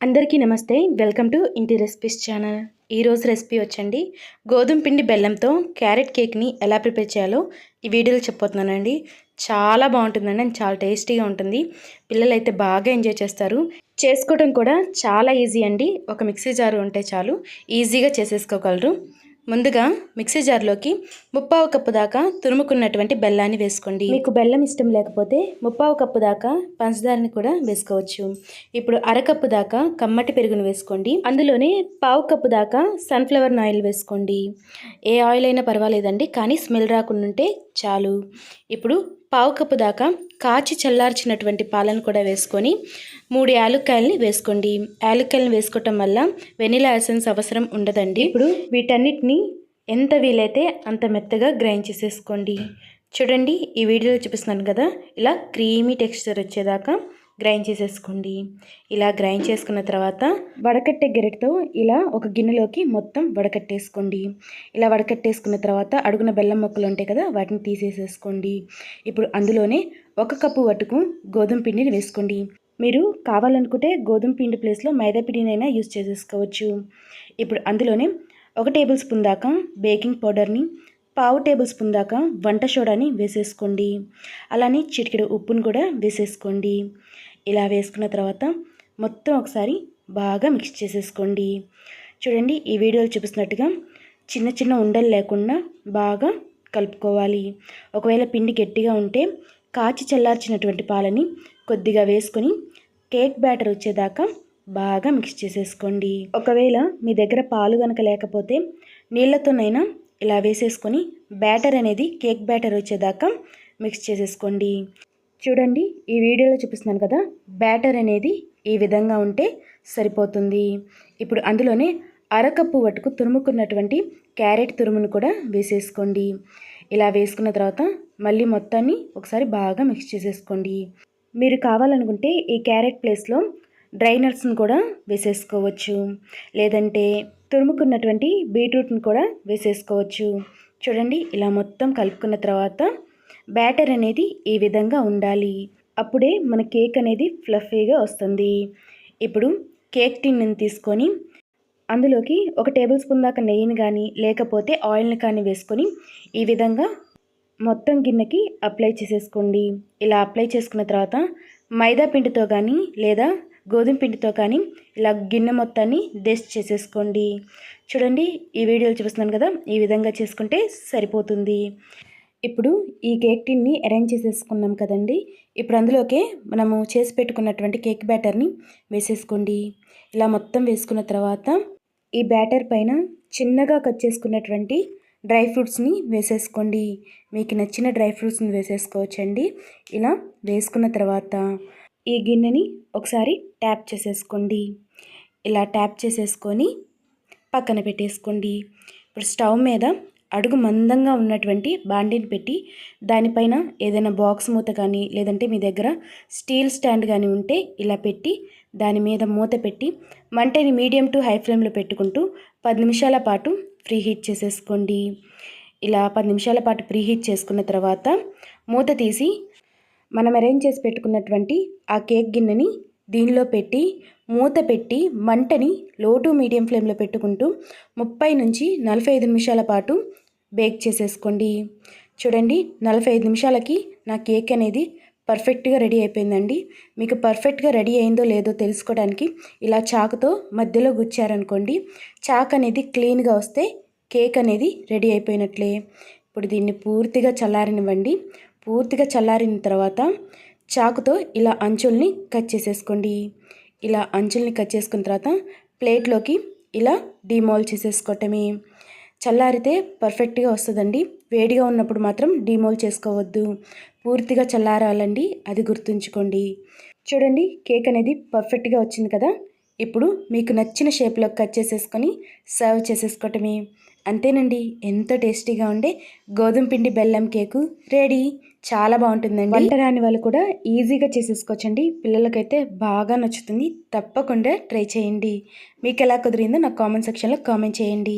అందరికీ నమస్తే. Welcome to ఇంటి రెసిపీస్ ఛానల్. ఈరోజు రెసిపీ వచ్చండి. గోధుమ పిండి బెల్లంతో క్యారెట్ కేక్ని ఎలా ప్రిపేర్ చేయాలో ఈ వీడియోలో చెప్పబోతున్నానండి. చాలా బాగుంటుందండి అండ్ చాలా టేస్టీగా ఉంటుంది. పిల్లలు అయితే బాగా ఎంజాయ్ చేస్తారు. చేసుకోవడం కూడా చాలా ఈజీ అండి. ఒక మిక్సీ జారు ఉంటే చాలు. ఈజీగా చేసేసుకోగలరు. ముందుగా మిక్సీ జార్లోకి ముప్పావు కప్పు దాకా తురుముకున్నటువంటి బెల్లాన్ని వేసుకోండి. మీకు బెల్లం ఇష్టం లేకపోతే ముప్పావు కప్పు దాకా పంచదారని కూడా వేసుకోవచ్చు. ఇప్పుడు అరకప్పు దాకా కమ్మటి పెరుగును వేసుకోండి. అందులోనే పావు కప్పు దాకా సన్ఫ్లవర్ ఆయిల్ వేసుకోండి. ఏ ఆయిల్ అయినా పర్వాలేదండి కానీ స్మెల్ రాకుండా ఉంటే చాలు. ఇప్పుడు పావు కప్పు దాకా కాచి చల్లార్చినటువంటి పాలను కూడా వేసుకొని మూడు యాలుక్కాయలని వేసుకోండి. యాలుక్కాయలను వేసుకోవటం వల్ల వెనిలా ఎసెన్స్ అవసరం ఉండదండి. ఇప్పుడు వీటన్నిటిని ఎంత వీలైతే అంత మెత్తగా గ్రైండ్ చేసేసుకోండి. చూడండి ఈ వీడియోలో చూపిస్తున్నాను కదా ఇలా క్రీమీ టెక్స్చర్ వచ్చేదాకా గ్రైండ్ చేసేసుకోండి. ఇలా గ్రైండ్ చేసుకున్న తర్వాత వడకట్టే గెరెట్తో ఇలా ఒక గిన్నెలోకి మొత్తం వడకట్టేసుకోండి. ఇలా వడకట్టేసుకున్న తర్వాత అడుగున బెల్లం మొక్కలు ఉంటాయి కదా వాటిని తీసేసేసుకోండి. ఇప్పుడు అందులోనే ఒక కప్పు వటుకు గోధుమ పిండిని వేసుకోండి. మీరు కావాలనుకుంటే గోధుమ పిండి ప్లేస్లో మైదా పిండినైనా యూస్ చేసేసుకోవచ్చు. ఇప్పుడు అందులోనే ఒక టేబుల్ స్పూన్ దాకా బేకింగ్ పౌడర్ని పావు టేబుల్ స్పూన్ దాకా వంట సోడాని వేసేసుకోండి. అలానే చిటికెడు ఉప్పును కూడా వేసేసుకోండి. ఇలా వేసుకున్న తర్వాత మొత్తం ఒకసారి బాగా మిక్స్ చేసేసుకోండి. చూడండి ఈ వీడియోలో చూపిస్తున్నట్టుగా చిన్న చిన్న ఉండలు లేకుండా బాగా కలుపుకోవాలి. ఒకవేళ పిండి గట్టిగా ఉంటే కాచి చల్లార్చినటువంటి పాలని కొద్దిగా వేసుకొని కేక్ బ్యాటర్ వచ్చేదాకా బాగా మిక్స్ చేసేసుకోండి. ఒకవేళ మీ దగ్గర పాలు కనుక లేకపోతే నీళ్ళతోనైనా ఇలా వేసేసుకొని బ్యాటర్ అనేది కేక్ బ్యాటర్ వచ్చేదాకా మిక్స్ చేసేసుకోండి. చూడండి ఈ వీడియోలో చూపిస్తున్నాను కదా బ్యాటర్ అనేది ఈ విధంగా ఉంటే సరిపోతుంది. ఇప్పుడు అందులోనే అరకప్పు వట్టుకు తురుముకున్నటువంటి క్యారెట్ తురుమును కూడా వేసేసుకోండి. ఇలా వేసుకున్న తర్వాత మళ్ళీ మొత్తాన్ని ఒకసారి బాగా మిక్స్ చేసేసుకోండి. మీరు కావాలనుకుంటే ఈ క్యారెట్ ప్లేస్లో డ్రైనట్స్ను కూడా వేసేసుకోవచ్చు. లేదంటే తురుముకున్నటువంటి బీట్రూట్ని కూడా వేసేసుకోవచ్చు. చూడండి ఇలా మొత్తం కలుపుకున్న తర్వాత బ్యాటర్ అనేది ఈ విధంగా ఉండాలి. అప్పుడే మన కేక్ అనేది ఫ్లఫీగా వస్తుంది. ఇప్పుడు కేక్ టిన్ను తీసుకొని అందులోకి ఒక టేబుల్ స్పూన్ దాకా నెయ్యిని కానీ లేకపోతే ఆయిల్ని కానీ వేసుకొని ఈ విధంగా మొత్తం గిన్నెకి అప్లై చేసేసుకోండి. ఇలా అప్లై చేసుకున్న తర్వాత మైదా పిండితో కానీ లేదా గోధుమ పిండితో కానీ ఇలా గిన్నె మొత్తాన్ని డెస్ట్ చేసేసుకోండి. చూడండి ఈ వీడియోలు చూపిస్తున్నాను కదా ఈ విధంగా చేసుకుంటే సరిపోతుంది. ఇప్పుడు ఈ కేక్ టిన్ని అరేంజ్ చేసేసుకున్నాం కదండి. ఇప్పుడు అందులోకే మనము చేసి పెట్టుకున్నటువంటి కేక్ బ్యాటర్ని వేసేసుకోండి. ఇలా మొత్తం వేసుకున్న తర్వాత ఈ బ్యాటర్ పైన చిన్నగా కట్ చేసుకున్నటువంటి డ్రై ఫ్రూట్స్ని వేసేసుకోండి. మీకు నచ్చిన డ్రై ఫ్రూట్స్ని వేసేసుకోవచ్చండి. ఇలా వేసుకున్న తర్వాత ఈ గిన్నెని ఒకసారి ట్యాప్ చేసేసుకోండి. ఇలా ట్యాప్ చేసేసుకొని పక్కన పెట్టేసుకోండి. ఇప్పుడు స్టవ్ మీద అడుగు మందంగా ఉన్నటువంటి బాండీని పెట్టి దానిపైన ఏదైనా బాక్స్ మూత కానీ లేదంటే మీ దగ్గర స్టీల్ స్టాండ్ కానీ ఉంటే ఇలా పెట్టి దాని మీద మూత పెట్టి మంటని మీడియం టు హై ఫ్లేమ్లో పెట్టుకుంటూ పది నిమిషాల పాటు ఫ్రీ హీట్ చేసేసుకోండి. ఇలా పది నిమిషాల పాటు ప్రీ హీట్ చేసుకున్న తర్వాత మూత తీసి మనం అరేంజ్ చేసి పెట్టుకున్నటువంటి ఆ కేక్ గిన్నెని దీనిలో పెట్టి మూత పెట్టి మంటని లో టు మీడియం ఫ్లేమ్లో పెట్టుకుంటూ ముప్పై నుంచి నలభై ఐదు నిమిషాల పాటు బేక్ చేసేసుకోండి. చూడండి నలభై ఐదు నిమిషాలకి నా కేక్ అనేది పర్ఫెక్ట్గా రెడీ అయిపోయిందండి. మీకు పర్ఫెక్ట్గా రెడీ అయిందో లేదో తెలుసుకోవడానికి ఇలా చాకుతో మధ్యలో గుచ్చారనుకోండి చాక్ అనేది క్లీన్గా వస్తే కేక్ అనేది రెడీ అయిపోయినట్లే. ఇప్పుడు దీన్ని పూర్తిగా చల్లారనివ్వండి. పూర్తిగా చల్లారిన తర్వాత చాకుతో ఇలా అంచుల్ని కట్ చేసేసుకోండి. ఇలా అంచుల్ని కట్ చేసుకున్న తర్వాత ప్లేట్లోకి ఇలా డిమాల్ చేసేసుకోవటమే. చల్లారితే పర్ఫెక్ట్గా వస్తుందండి. వేడిగా ఉన్నప్పుడు మాత్రం డిమోల్ చేసుకోవద్దు. పూర్తిగా చల్లారాలండి. అది గుర్తుంచుకోండి. చూడండి కేక్ అనేది పర్ఫెక్ట్గా వచ్చింది కదా? ఇప్పుడు మీకు నచ్చిన షేప్లో కట్ చేసేసుకొని సర్వ్ చేసేసుకోవటమే. అంతేనండి. ఎంతో టేస్టీగా ఉండే గోధుమ పిండి బెల్లం కేకు రెడీ. చాలా బాగుంటుందండి. వంట రాని వాళ్ళు కూడా ఈజీగా చేసేసుకోవచ్చండి. పిల్లలకైతే బాగా నచ్చుతుంది. తప్పకుండా ట్రై చేయండి. మీకు ఎలా కుదిరిందో నాకు కామెంట్ సెక్షన్లో కామెంట్ చేయండి.